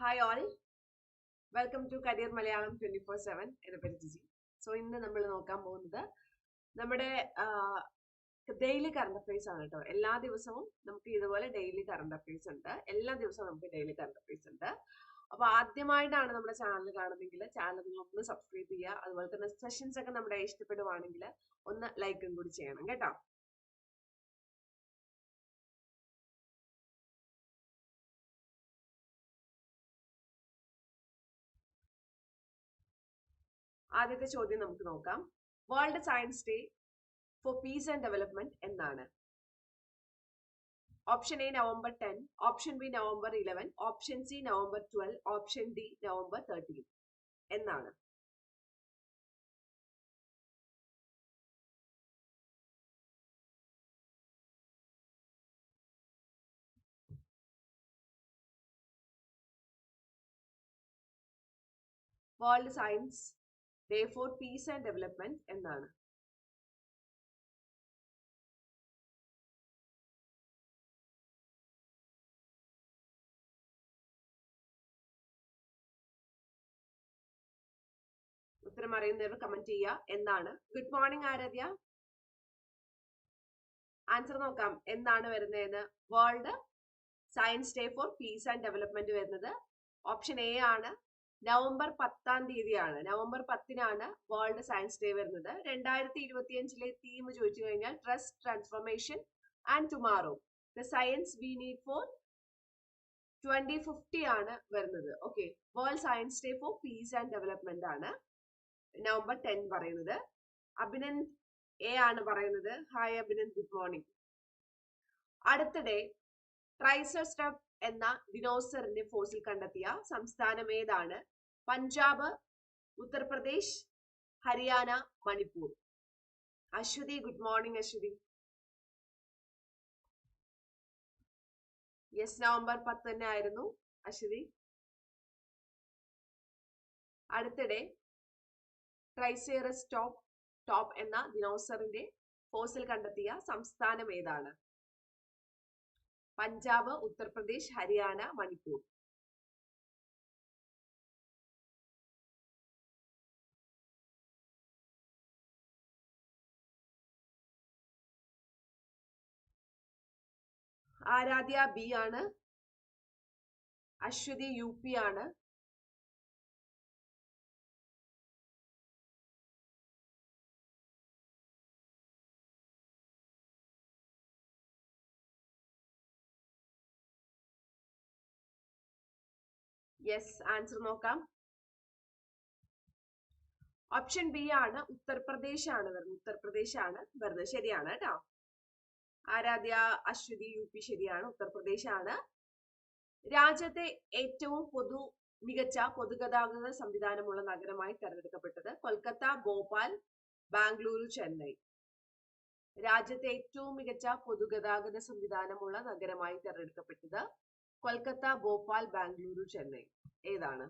Hi all welcome to career Malayalam twenty four seven എന്നെ പേര് Jiji. So ഇന്ന് നമ്മൾ നോക്കാൻ പോകുന്നത് നമ്മുടെ ഡെയിലി കറണ്ട് അഫയേഴ്സ് ആണ് കേട്ടോ. എല്ലാ ദിവസവും നമുക്ക് ഇതുപോലെ ഡെയിലി കറണ്ട് അഫയേഴ്സ് ഉണ്ട്. എല്ലാ ദിവസവും നമുക്ക് ഡെയിലി കറണ്ട് അഫയേഴ്സ് ഉണ്ട്. അപ്പൊ ആദ്യമായിട്ടാണ് നമ്മുടെ ചാനൽ കാണുന്നെങ്കിൽ ചാനൽ നിങ്ങൾ ഒന്ന് സബ്സ്ക്രൈബ് ചെയ്യുക. അതുപോലെ തന്നെ സെഷൻസ് ഒക്കെ നമ്മുടെ ഇഷ്ടപ്പെടുവാണെങ്കിൽ ഒന്ന് ലൈക്കും കൂടി ചെയ്യണം കേട്ടോ. ആദ്യത്തെ ചോദ്യം നമുക്ക് നോക്കാം. World science day for peace and development എന്നാണ്. Option A November ten option B November eleven option C November twelve option D November thirteen എന്നാണ്. World science day for peace and development എന്നാണ് ഉത്തരം അറിയുന്നവർ കമന്റ് ചെയ്യുക. എന്നാണ് good morning Aaradhya. Answer നോക്കാം. എന്താണ് വരുന്നതെന്ന്? World science day for peace and development വരുന്നത്. ഓപ്ഷൻ എ ആണ്. നവംബർ പത്താം തീയതിയാണ്. നവംബർ പത്തിനാണ് വേൾഡ് സയൻസ് ഡേ വരുന്നത്. രണ്ടായിരത്തി ഇരുപത്തി അഞ്ചിലെ തീം ചോദിച്ചു കഴിഞ്ഞാൽ trust transformation and tomorrow the science we need for twenty fifty ആണ് വരുന്നത്. Okay world science day for peace and development ആണ്. നവംബർ ടെൻ പറയുന്നത്. അഭിനന്ദ് എ ആണ് പറയുന്നത്. ഹായ് അഭിനന്ദ്. ഗുഡ് മോർണിംഗ് അടുത്തിടെ ട്രൈസോസ്റ്റപ്പ് എന്ന ദിനോസറിന്റെ ഫോസിൽ കണ്ടെത്തിയ സംസ്ഥാനം ഏതാണ്? Punjab Uttar Pradesh Haryana Manipur. Ashwathi good morning Ashwathi. Yes November പത്ത് തന്നെ ആയിരുന്നു. അശ്വതി. അടുത്തിടെ ട്രൈസേറസ് ടോപ്പ് ടോപ്പ് എന്ന ദിനോസറിന്റെ ഫോസിൽ കണ്ടെത്തിയ സംസ്ഥാനം ഏതാണ്? പഞ്ചാബ് ഉത്തർപ്രദേശ് ഹരിയാന മണിപ്പൂർ. ആരാധ്യ ബി ആണ്. അശ്വതി യു പി ആണ്. യെസ് ആൻസർ നോക്കാം. ഓപ്ഷൻ ബി ആണ് ഉത്തർപ്രദേശ് ആണ് വരുന്നത്. ഉത്തർപ്രദേശ് ആണ് വരുന്നത്. ശരിയാണ് കേട്ടോ. ആരാധ്യ അശ്വതി യു പി ശരിയാണ് ഉത്തർപ്രദേശ് ആണ് രാജ്യത്തെ ഏറ്റവും പൊതു മികച്ച പൊതുഗതാഗത സംവിധാനമുള്ള നഗരമായി തെരഞ്ഞെടുക്കപ്പെട്ടത് കൊൽക്കത്ത ഭോപ്പാൽ ബാംഗ്ലൂരു ചെന്നൈ. രാജ്യത്തെ ഏറ്റവും മികച്ച പൊതുഗതാഗത സംവിധാനമുള്ള നഗരമായി തെരഞ്ഞെടുക്കപ്പെട്ടത് കൊൽക്കത്ത ഭോപ്പാൽ ബാംഗ്ലൂരു ചെന്നൈ. ഏതാണ്?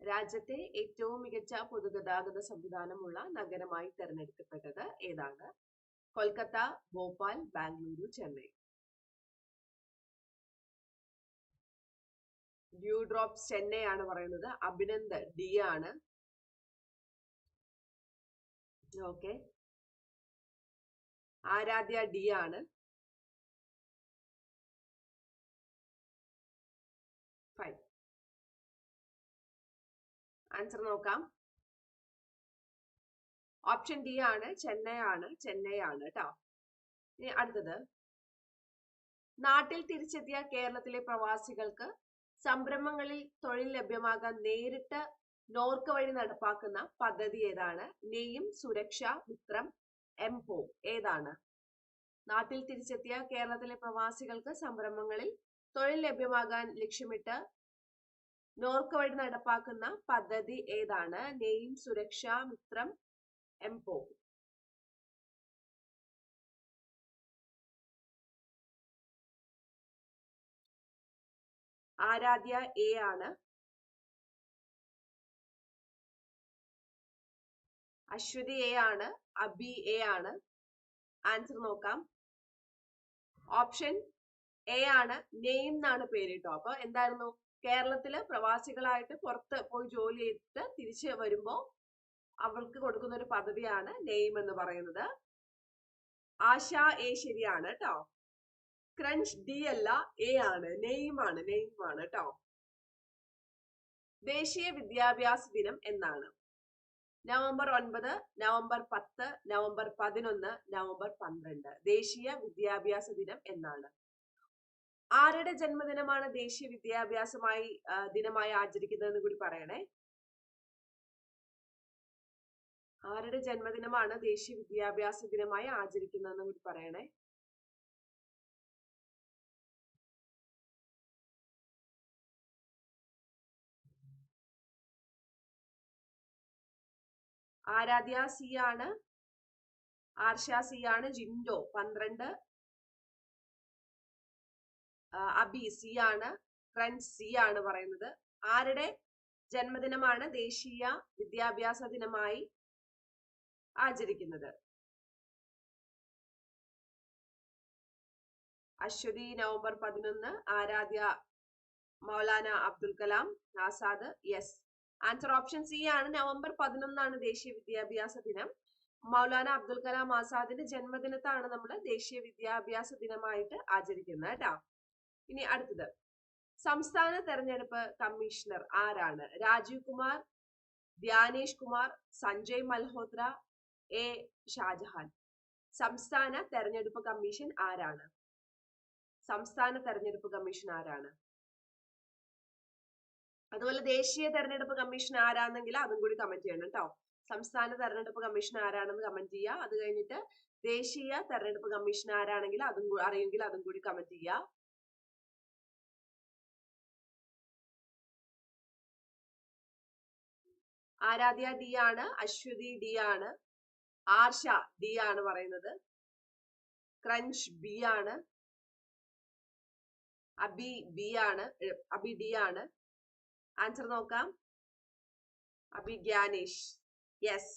രാജ്യത്തെ ഏറ്റവും മികച്ച പൊതുഗതാഗത സംവിധാനമുള്ള നഗരമായി തിരഞ്ഞെടുക്കപ്പെട്ടത് ഏതാണ്? കൊൽക്കത്ത ഭോപ്പാൽ ബാംഗ്ലൂരു ചെന്നൈ. ഡ്യൂ ഡ്രോപ്പ് ചെന്നൈ ആണ് പറയുന്നത്. അഭിനന്ദ് ഡി ആണ്. ഓക്കെ. ആരാധ്യ ഡി ആണ്. ആൻസർ നോക്കാം. ഓപ്ഷൻ ഡി ആണ് ചെന്നൈ ആണ് ചെന്നൈ ആണ് കേട്ടോ ഇനി അടുത്തത്. നാട്ടിൽ തിരിച്ചെത്തിയ കേരളത്തിലെ പ്രവാസികൾക്ക് സംരംഭങ്ങളിൽ തൊഴിൽ ലഭ്യമാകാൻ നേരിട്ട് നോർക്ക് വഴി നടപ്പാക്കുന്ന പദ്ധതി ഏതാണ്? നെയ്യും സുരക്ഷ മിത്രം എംപോ ഏതാണ്? നാട്ടിൽ തിരിച്ചെത്തിയ കേരളത്തിലെ പ്രവാസികൾക്ക് സംരംഭങ്ങളിൽ തൊഴിൽ ലഭ്യമാകാൻ ലക്ഷ്യമിട്ട് നോർക്ക വഴി നടപ്പാക്കുന്ന പദ്ധതി ഏതാണ്? നെയിം സുരക്ഷ മിത്രം എംപോ ആരാധ്യ എ ആണ്. അശ്വതി എ ആണ്. അബി എ ആണ്. ആൻസർ നോക്കാം. ഓപ്ഷൻ എ ആണ് നെയിം എന്നാണ് പേര് കേട്ടോ അപ്പൊ എന്തായിരുന്നു? കേരളത്തിൽ പ്രവാസികളായിട്ട് പുറത്ത് പോയി ജോലി ചെയ്തിട്ട് തിരിച്ച് വരുമ്പോൾ അവൾക്ക് കൊടുക്കുന്ന ഒരു പദവിയാണ് നെയിം എന്ന് പറയുന്നത്. ആശ എ ശരിയാണ് കേട്ടോ ക്രഞ്ച് ഡി അല്ല എ ആണ്. നെയിം ആണ് നെയിം ആണ് കേട്ടോ ദേശീയ വിദ്യാഭ്യാസ ദിനം എന്നാണ്. നവംബർ ഒൻപത് നവംബർ പത്ത് നവംബർ പതിനൊന്ന് നവംബർ പന്ത്രണ്ട്. ദേശീയ വിദ്യാഭ്യാസ ദിനം എന്നാണ്. ആരുടെ ജന്മദിനമാണ് ദേശീയ വിദ്യാഭ്യാസമായി ദിനമായി ആചരിക്കുന്നതെന്ന് കൂടി പറയണേ. ആരുടെ ജന്മദിനമാണ് ദേശീയ വിദ്യാഭ്യാസ ദിനമായി ആചരിക്കുന്നതെന്ന് കൂടി പറയണേ. ആരാധ്യ സി ആണ് ആർഷ സി ആണ് ജിൻഡോ പന്ത്രണ്ട് അബി സി ആണ് ഫ്രണ്ട് സി ആണ് പറയുന്നത്. ആരുടെ ജന്മദിനമാണ് ദേശീയ വിദ്യാഭ്യാസ ദിനമായി ആചരിക്കുന്നത്? അശ്വതി നവംബർ പതിനൊന്ന് Aaradhya Maulana Abdul Kalam Azad yes. Answer option C ആണ്. നവംബർ പതിനൊന്നാണ് ദേശീയ വിദ്യാഭ്യാസ ദിനം. മൗലാന അബ്ദുൽ കലാം ആസാദിന്റെ ജന്മദിനത്താണ് നമ്മൾ ദേശീയ വിദ്യാഭ്യാസ ദിനമായിട്ട് ആചരിക്കുന്നത് കേട്ടോ. ഇനി അടുത്തത്. സംസ്ഥാന തെരഞ്ഞെടുപ്പ് കമ്മീഷണർ ആരാണ്? രാജീവ് കുമാർ ധ്യാനേഷ് കുമാർ സഞ്ജയ് മൽഹോത്ര എ. ഷാജഹാൻ. സംസ്ഥാന തെരഞ്ഞെടുപ്പ് കമ്മീഷൻ ആരാണ്? സംസ്ഥാന തെരഞ്ഞെടുപ്പ് കമ്മീഷൻ ആരാണ്? അതുപോലെ ദേശീയ തെരഞ്ഞെടുപ്പ് കമ്മീഷൻ ആരാണെങ്കിൽ അതും കൂടി കമന്റ് ചെയ്യണം കേട്ടോ. സംസ്ഥാന തെരഞ്ഞെടുപ്പ് കമ്മീഷൻ ആരാണെന്ന് കമന്റ് ചെയ്യുക അത് കഴിഞ്ഞിട്ട് ദേശീയ തെരഞ്ഞെടുപ്പ് കമ്മീഷൻ ആരാണെങ്കിൽ അതും അറിയെങ്കിൽ അതും കൂടി കമന്റ് ചെയ്യുക ആരാധ്യ ഡി ആണ് അശ്വതി ഡി ആണ് ആർഷ ഡി ആണ് പറയുന്നത് ക്രഞ്ച് ബി ആണ് അബി ബി ആണ് അബി ഡി ആണ് ആൻസർ നോക്കാം. അഭിഗ്യാനേഷ് യെസ്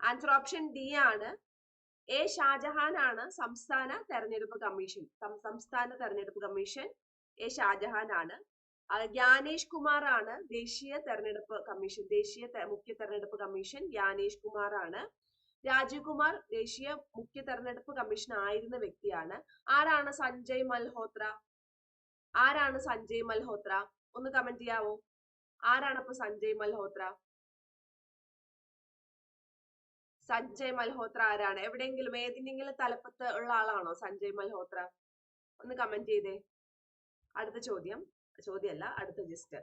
ആൻസർ ഓപ്ഷൻ ഡി ആണ്. എ ഷാജഹാൻ ആണ് സംസ്ഥാന തെരഞ്ഞെടുപ്പ് കമ്മീഷൻ. സംസ്ഥാന തെരഞ്ഞെടുപ്പ് കമ്മീഷൻ എ ഷാജഹാൻ ആണ്. ജ്ഞാനേഷ് കുമാർ ആണ് ദേശീയ തെരഞ്ഞെടുപ്പ് കമ്മീഷൻ ദേശീയ മുഖ്യ തെരഞ്ഞെടുപ്പ് കമ്മീഷൻ ജ്ഞാനേഷ് കുമാർ ആണ്. രാജീവ് കുമാർ ദേശീയ മുഖ്യ തെരഞ്ഞെടുപ്പ് കമ്മീഷൻ ആയിരുന്ന വ്യക്തിയാണ്. ആരാണ് സഞ്ജയ് മൽഹോത്ര? ആരാണ് സഞ്ജയ് മൽഹോത്ര? ഒന്ന് കമന്റ് ചെയ്യാവോ? ആരാണ് അപ്പൊ സഞ്ജയ് മൽഹോത്ര? സഞ്ജയ് മൽഹോത്ര ആരാണ്? എവിടെയെങ്കിലും ഏതിനെങ്കിലും തലപ്പത്ത് ഉള്ള ആളാണോ സഞ്ജയ് മൽഹോത്ര? ഒന്ന് കമന്റ് ചെയ്തേ. അടുത്ത ചോദ്യം. ചോദ്യമല്ല അടുത്ത ജസ്റ്റ്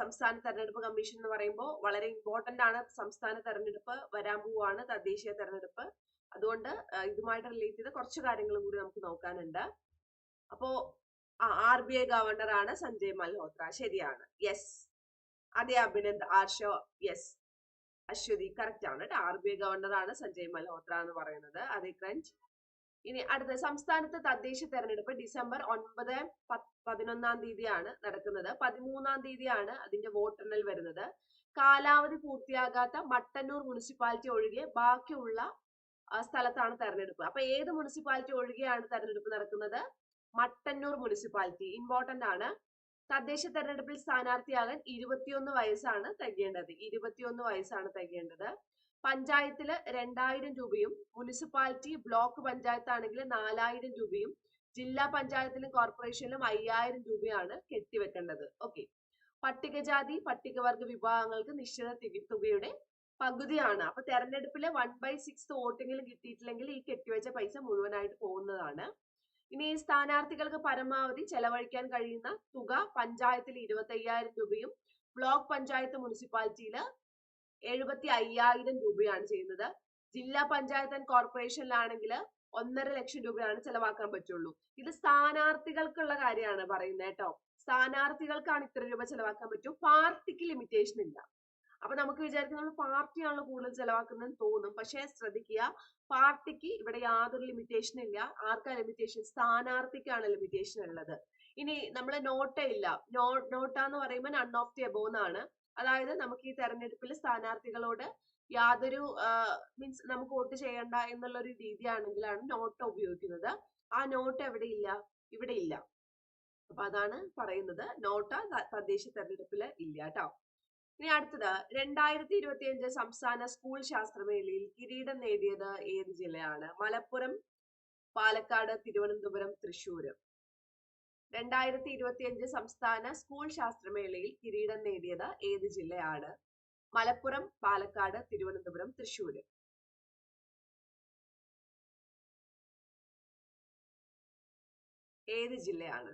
സംസ്ഥാന തെരഞ്ഞെടുപ്പ് കമ്മീഷൻ എന്ന് പറയുമ്പോൾ വളരെ ഇമ്പോർട്ടന്റ് ആണ്. സംസ്ഥാന തെരഞ്ഞെടുപ്പ് വരാൻ പോവാണ് തദ്ദേശീയ തെരഞ്ഞെടുപ്പ്. അതുകൊണ്ട് ഇതുമായിട്ട് റിലേറ്റ് ചെയ്ത കുറച്ച് കാര്യങ്ങൾ കൂടി നമുക്ക് നോക്കാനുണ്ട്. അപ്പോ ആർ ബി ഐ ഗവർണർ ആണ് സഞ്ജയ് മൽഹോത്ര. ശരിയാണ്. യെസ് അതെ അഭിനന്ദ് ആർഷോ യെസ് അശ്വതി കറക്റ്റ് ആണ് ആർ ബി ഐ ഗവർണർ ആണ് സഞ്ജയ് മൽഹോത്ര എന്ന് പറയുന്നത്. അതെ ക്രഞ്ച് ഇനി അടുത്ത സംസ്ഥാനത്ത് തദ്ദേശ തെരഞ്ഞെടുപ്പ് ഡിസംബർ ഒൻപത് പതിനൊന്നാം തീയതിയാണ് നടക്കുന്നത്. പതിമൂന്നാം തീയതിയാണ് അതിന്റെ വോട്ടെണ്ണൽ വരുന്നത്. കാലാവധി പൂർത്തിയാകാത്ത മട്ടന്നൂർ മുനിസിപ്പാലിറ്റി ഒഴികെ ബാക്കിയുള്ള ആ, സ്ഥലത്താണ് തെരഞ്ഞെടുപ്പ്. അപ്പൊ ഏത് മുനിസിപ്പാലിറ്റി ഒഴികെയാണ് തെരഞ്ഞെടുപ്പ് നടക്കുന്നത്? മട്ടന്നൂർ മുനിസിപ്പാലിറ്റി. ഇമ്പോർട്ടന്റ് ആണ്. തദ്ദേശ തെരഞ്ഞെടുപ്പിൽ സ്ഥാനാർത്ഥിയാകാൻ ഇരുപത്തിയൊന്ന് വയസ്സാണ് തികയേണ്ടത്. ഇരുപത്തിയൊന്ന് വയസ്സാണ് തികയേണ്ടത്. പഞ്ചായത്തിൽ രണ്ടായിരം രൂപയും മുനിസിപ്പാലിറ്റി ബ്ലോക്ക് പഞ്ചായത്ത് ആണെങ്കിൽ നാലായിരം രൂപയും ജില്ലാ പഞ്ചായത്തിലും കോർപ്പറേഷനിലും അയ്യായിരം രൂപയാണ് കെട്ടിവെക്കേണ്ടത്. ഓക്കെ പട്ടികജാതി പട്ടികവർഗ വിഭാഗങ്ങൾക്ക് നിശ്ചിത തിക- തുകയുടെ പകുതിയാണ്. അപ്പൊ തെരഞ്ഞെടുപ്പിലെ വൺ ബൈ സിക്സ് വോട്ടെങ്കിലും കിട്ടിയിട്ടില്ലെങ്കിൽ ഈ കെട്ടിവെച്ച പൈസ മുഴുവനായിട്ട് പോകുന്നതാണ്. ഇനി സ്ഥാനാർത്ഥികൾക്ക് പരമാവധി ചെലവഴിക്കാൻ കഴിയുന്ന തുക പഞ്ചായത്തിൽ ഇരുപത്തി അയ്യായിരം രൂപയും ബ്ലോക്ക് പഞ്ചായത്ത് മുനിസിപ്പാലിറ്റിയിൽ എഴുപത്തി അയ്യായിരം രൂപയാണ് ചെയ്യുന്നത്. ജില്ലാ പഞ്ചായത്ത് ആൻഡ് കോർപ്പറേഷനിലാണെങ്കിൽ ഒന്നര ലക്ഷം രൂപയാണ് ചെലവാക്കാൻ പറ്റുള്ളൂ. ഇത് സ്ഥാനാർത്ഥികൾക്കുള്ള കാര്യമാണ് പറയുന്നത് കേട്ടോ. സ്ഥാനാർത്ഥികൾക്കാണ് ഇത്ര രൂപ ചെലവാക്കാൻ പറ്റൂ. പാർട്ടിക്ക് ലിമിറ്റേഷൻ ഇല്ല. അപ്പൊ നമുക്ക് വിചാരിക്കും നമ്മൾ പാർട്ടിയാണല്ലോ കൂടുതൽ ചെലവാക്കുന്നതെന്ന് തോന്നും. പക്ഷേ ശ്രദ്ധിക്കുക പാർട്ടിക്ക് ഇവിടെ യാതൊരു ലിമിറ്റേഷൻ ഇല്ല. ആർക്കാ ലിമിറ്റേഷൻ സ്ഥാനാർത്ഥിക്കാണ് ലിമിറ്റേഷൻ ഉള്ളത്. ഇനി നമ്മൾ നോട്ട ഇല്ല. നോ നോട്ട എന്ന് പറയുമ്പോൾ നൺ ഓഫ് ദി എന്നാണ്. അതായത് നമുക്ക് ഈ തെരഞ്ഞെടുപ്പിൽ സ്ഥാനാർത്ഥികളോട് യാതൊരു മീൻസ് നമുക്ക് വോട്ട് ചെയ്യണ്ട എന്നുള്ള ഒരു രീതിയാണെങ്കിലാണ് നോട്ട ഉപയോഗിക്കുന്നത്. ആ നോട്ട് എവിടെ ഇല്ല? ഇവിടെ ഇല്ല. അപ്പൊ അതാണ് പറയുന്നത്. നോട്ട തദ്ദേശ തെരഞ്ഞെടുപ്പിൽ ഇല്ല കേട്ടോ. ഇനി അടുത്തത് രണ്ടായിരത്തി ഇരുപത്തി അഞ്ച് സംസ്ഥാന സ്കൂൾ ശാസ്ത്രമേളയിൽ കിരീടം നേടിയത് ഏത് ജില്ലയാണ്? മലപ്പുറം പാലക്കാട് തിരുവനന്തപുരം തൃശ്ശൂർ രണ്ടായിരത്തി ഇരുപത്തി അഞ്ച് സംസ്ഥാന സ്കൂൾ ശാസ്ത്രമേളയിൽ കിരീടം നേടിയത് ഏത് ജില്ലയാണ്? മലപ്പുറം പാലക്കാട് തിരുവനന്തപുരം തൃശ്ശൂർ ഏത് ജില്ലയാണ്?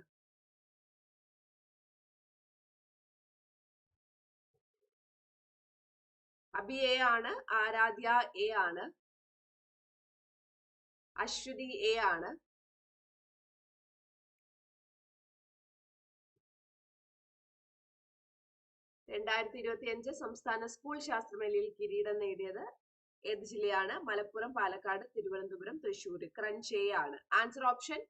അബി എ ആണ് ആരാധ്യ എ ആണ് അശ്വതി എ ആണ്. രണ്ടായിരത്തി ഇരുപത്തി അഞ്ച് സംസ്ഥാന സ്കൂൾ ശാസ്ത്രമേളയിൽ കിരീടം നേടിയത് ഏത് ജില്ലയാണ്? മലപ്പുറം പാലക്കാട് തിരുവനന്തപുരം തൃശൂർ ക്രഞ്ച് എ ആണ്. ആൻസർ ഓപ്ഷൻ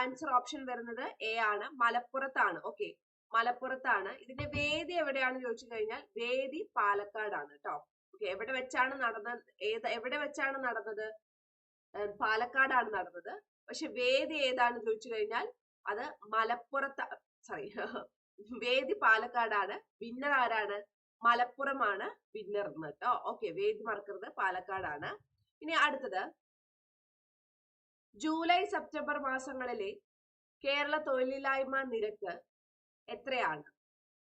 ആൻസർ ഓപ്ഷൻ വരുന്നത് എ ആണ്. മലപ്പുറത്താണ്. ഓക്കെ മലപ്പുറത്താണ്. ഇതിന്റെ വേദി എവിടെയാണ് ചോദിച്ചു കഴിഞ്ഞാൽ വേദി പാലക്കാടാണ് കേട്ടോ ഓക്കെ എവിടെ വെച്ചാണ് നടന്ന ഏത് എവിടെ വെച്ചാണ് നടന്നത്? പാലക്കാടാണ് നടന്നത്. പക്ഷെ വേദി ഏതാണ് ചോദിച്ചു കഴിഞ്ഞാൽ അത് മലപ്പുറത്ത് സോറി വേദി പാലക്കാടാണ്. വിന്നർ ആരാണ്? മലപ്പുറമാണ് വിന്നർ എന്ന് കേട്ടോ ഓക്കെ വേദി മറക്കരുത്. പാലക്കാടാണ്. ഇനി അടുത്തത്. ജൂലൈ സെപ്റ്റംബർ മാസങ്ങളിലെ കേരള തൊഴിലില്ലായ്മ നിരക്ക് എത്രയാണ്?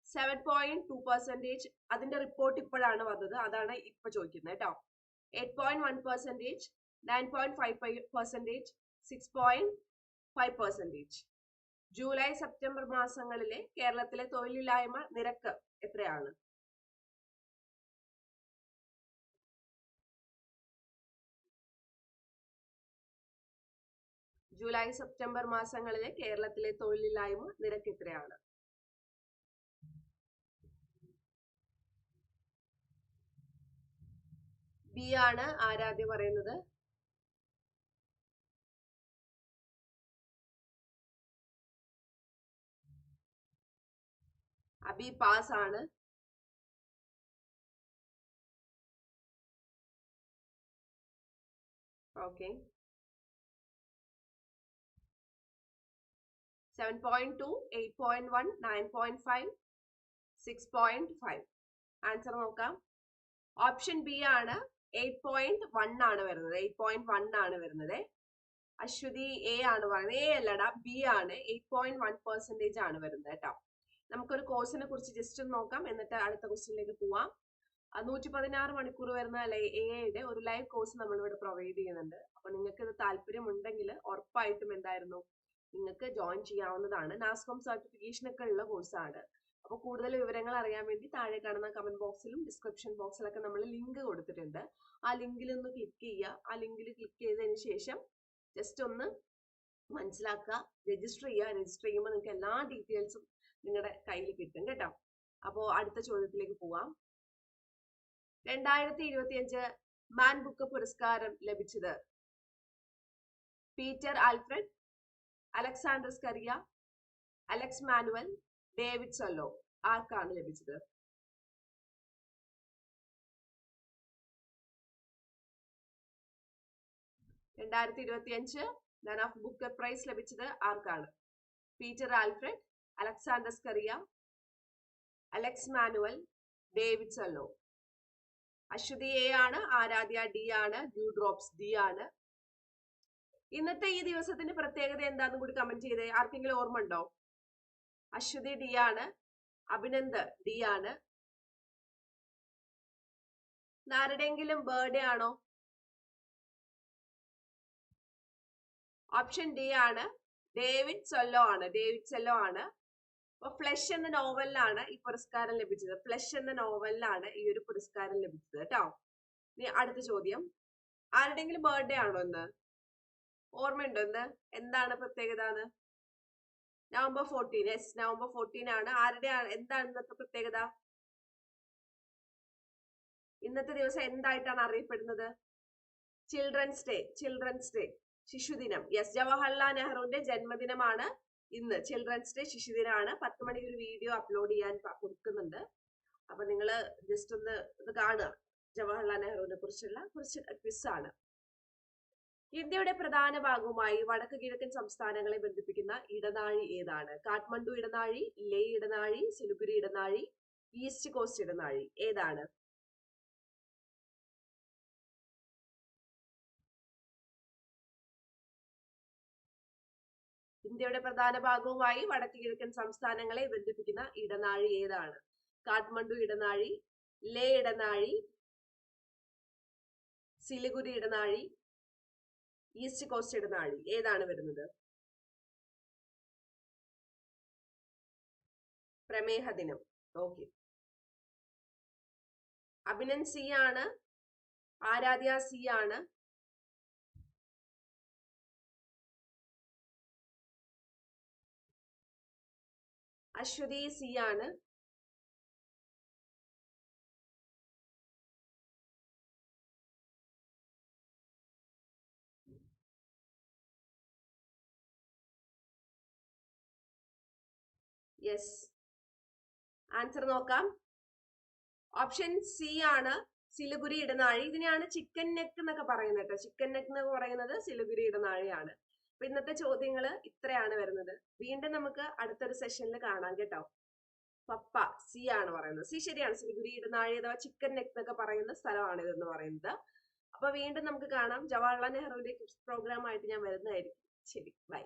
സെവൻ പോയിന്റ് ടു പെർസെന്റേജ് അതിന്റെ റിപ്പോർട്ട് ഇപ്പോഴാണ് വന്നത്. അതാണ് ഇപ്പൊ ചോദിക്കുന്നത് കേട്ടോ. Eight point one percentage nine point five percentage six point five percentage July September മാസങ്ങളിലെ കേരളത്തിലെ തൊഴിലില്ലായ്മ നിരക്ക് എത്രയാണ്? ജൂലൈ സെപ്റ്റംബർ മാസങ്ങളിലെ കേരളത്തിലെ തൊഴിലില്ലായ്മ നിരക്ക് എത്രയാണ്? ബി ആണ് ആരാധ്യ പറയുന്നത്? അബി പാസ് ആണ്. Okay. Seven point two eight point one nine point five six point five. Answer നോക്കാം. ഓപ്ഷൻ ബി ആണ് എയ്റ്റ് പോയിന്റ് വൺ ആണ് വരുന്നത്. എയ്റ്റ് പോയിന്റ് വൺ ആണ് വരുന്നത്. അശ്വതി എ ആണ് പറയുന്നത്. എ അല്ലടാ ബി ആണ്. എയ്റ്റ് പോയിന്റ് വൺ പെർസെന്റേജ് ആണ് വരുന്നത് കേട്ടോ. നമുക്കൊരു കോഴ്സിനെ കുറിച്ച് ജസ്റ്റ് ഒന്ന് നോക്കാം. എന്നിട്ട് അടുത്ത ക്വസ്റ്റിനിലേക്ക് പോവാം. നൂറ്റി പതിനാറ് മണിക്കൂർ വരുന്ന എയുടെ ഒരു ലൈവ് കോഴ്സ് നമ്മൾ ഇവിടെ പ്രൊവൈഡ് ചെയ്യുന്നുണ്ട്. അപ്പൊ നിങ്ങൾക്ക് ഇത് താല്പര്യം ഉണ്ടെങ്കിൽ ഉറപ്പായിട്ടും എന്തായിരുന്നു നിങ്ങൾക്ക് ജോയിൻ ചെയ്യാവുന്നതാണ്. നാസ്കോം സർട്ടിഫിക്കേഷൻ ഒക്കെ ഉള്ള കോഴ്സാണ് അപ്പോൾ കൂടുതൽ വിവരങ്ങൾ അറിയാൻ വേണ്ടി താഴെ കാണുന്ന കമന്റ് ബോക്സിലും ഡിസ്ക്രിപ്ഷൻ ബോക്സിലൊക്കെ നമ്മൾ ലിങ്ക് കൊടുത്തിട്ടുണ്ട്. ആ ലിങ്കിൽ ഒന്ന് ക്ലിക്ക് ചെയ്യുക. ആ ലിങ്കിൽ ക്ലിക്ക് ചെയ്തതിന് ശേഷം ജസ്റ്റ് ഒന്ന് മനസ്സിലാക്കുക. രജിസ്റ്റർ ചെയ്യുക. രജിസ്റ്റർ ചെയ്യുമ്പോൾ നിങ്ങൾക്ക് എല്ലാ ഡീറ്റെയിൽസും നിങ്ങളുടെ കയ്യിൽ കിട്ടും കേട്ടോ. അപ്പോൾ അടുത്ത ചോദ്യത്തിലേക്ക് പോവാം. രണ്ടായിരത്തി ഇരുപത്തിയഞ്ച് മാൻ ബുക്ക് പുരസ്കാരം ലഭിച്ചത് Peter Alfred Alexander Scaria Alex Manuel David Szalay ആർക്കാണ് ലഭിച്ചത്? രണ്ടായിരത്തി ഇരുപത്തി അഞ്ച് മൻ ഓഫ് ബുക്കർ പ്രൈസ് ലഭിച്ചത് ആർക്കാണ്? Peter Alfred Alexander Scaria Alex Manuel David Szalay Ashwathi A ആണ് ആരാധ്യ ഡി ആണ് ഡ്യൂ ഡ്രോപ്സ് ഡി ആണ്. ഇന്നത്തെ ഈ ദിവസത്തിന്റെ പ്രത്യേകത എന്താന്ന് കൂടി കമന്റ് ചെയ്തേ. ആർക്കെങ്കിലും ഓർമ്മ ഉണ്ടോ? അശ്വതി ഡി ആണ് അഭിനന്ദ് ഡി ആണ്. ആരുടെയെങ്കിലും ബർത്ത്ഡേ ആണോ? ഓപ്ഷൻ ഡി ആണ് ഡേവിഡ് സൊല്ലോ ആണ് ഡേവിഡ് സെല്ലോ ആണ്. അപ്പൊ ഫ്ലഷ് എന്ന നോവലിലാണ് ഈ പുരസ്കാരം ലഭിച്ചത്. ഫ്ലഷ് എന്ന നോവലിലാണ് ഈ ഒരു പുരസ്കാരം ലഭിച്ചത് കേട്ടോ. ഇനി അടുത്ത ചോദ്യം. ആരുടെങ്കിലും ബർത്ത്ഡേ ആണോ ഇന്ന്? ഓർമ്മയുണ്ടോ ഇന്ന്? എന്താണ് പ്രത്യേകത എന്ന്? November fourteen yes November fourteen ആണ്. ആരുടെ എന്താണ് ഇന്നത്തെ പ്രത്യേകത? ഇന്നത്തെ ദിവസം എന്തായിട്ടാണ് അറിയപ്പെടുന്നത്? ചിൽഡ്രൻസ് ഡേ ചിൽഡ്രൻസ് ഡേ ശിശുദിനം. യെസ് ജവഹർലാൽ നെഹ്റുവിന്റെ ജന്മദിനമാണ് ഇന്ന്. ചിൽഡ്രൻസ് ഡേ ശിശുദിനമാണ്. പത്ത് മണിക്ക് ഒരു വീഡിയോ അപ്ലോഡ് ചെയ്യാൻ കൊടുക്കുന്നുണ്ട്. അപ്പൊ നിങ്ങൾ ജസ്റ്റ് ഒന്ന് ഇത് കാണുക. ജവഹർലാൽ നെഹ്റുവിനെ കുറിച്ചുള്ള കുറച്ച് ക്വിസ് ആണ്. ഇന്ത്യയുടെ പ്രധാന ഭാഗവുമായി വടക്ക് കിഴക്കൻ സംസ്ഥാനങ്ങളെ ബന്ധിപ്പിക്കുന്ന ഇടനാഴി ഏതാണ്? കാഠ്മണ്ഡു ഇടനാഴി ലേ ഇടനാഴി സിലുഗുരി ഇടനാഴി ഈസ്റ്റ് കോസ്റ്റ് ഇടനാഴി ഏതാണ്? ഇന്ത്യയുടെ പ്രധാന ഭാഗവുമായി വടക്ക് കിഴക്കൻ സംസ്ഥാനങ്ങളെ ബന്ധിപ്പിക്കുന്ന ഇടനാഴി ഏതാണ്? കാഠ്മണ്ഡു ഇടനാഴി ലേ ഇടനാഴി സിലിഗുരി ഇടനാഴി ഈസ്റ്റ് കോസ്റ്റ് ഇടനാഴി ഏതാണ് വരുന്നത്? പ്രമേഹ ദിനം ഓക്കെ. അഭിനൻ സി ആണ്. ആരാധ്യ സി ആണ്. അശ്വതി സി ആണ്. യെസ് ആൻസർ നോക്കാം. ഓപ്ഷൻ സി ആണ് സിലുഗുരി ഇടനാഴി. ഇതിനെയാണ് ചിക്കൻ നെക്ക് എന്നൊക്കെ പറയുന്നത് കേട്ടോ. ചിക്കൻ നെക്ക് എന്നൊക്കെ പറയുന്നത് സിലുഗുരി ഇടനാഴിയാണ്. അപ്പൊ ഇന്നത്തെ ചോദ്യങ്ങൾ ഇത്രയാണ് വരുന്നത്. വീണ്ടും നമുക്ക് അടുത്തൊരു സെഷനിൽ കാണാം കേട്ടോ. പപ്പ സി ആണ് പറയുന്നത്. സി ശരിയാണ്. സിലിഗുരി ഇടനാഴി അഥവാ ചിക്കൻ നെക്ക് എന്നൊക്കെ പറയുന്ന സ്ഥലമാണ് ഇതെന്ന് പറയുന്നത്. അപ്പൊ വീണ്ടും നമുക്ക് കാണാം. ജവഹർലാൽ നെഹ്റുവിന്റെ പ്രോഗ്രാം ആയിട്ട് ഞാൻ വരുന്നതായിരിക്കും. ശരി ബൈ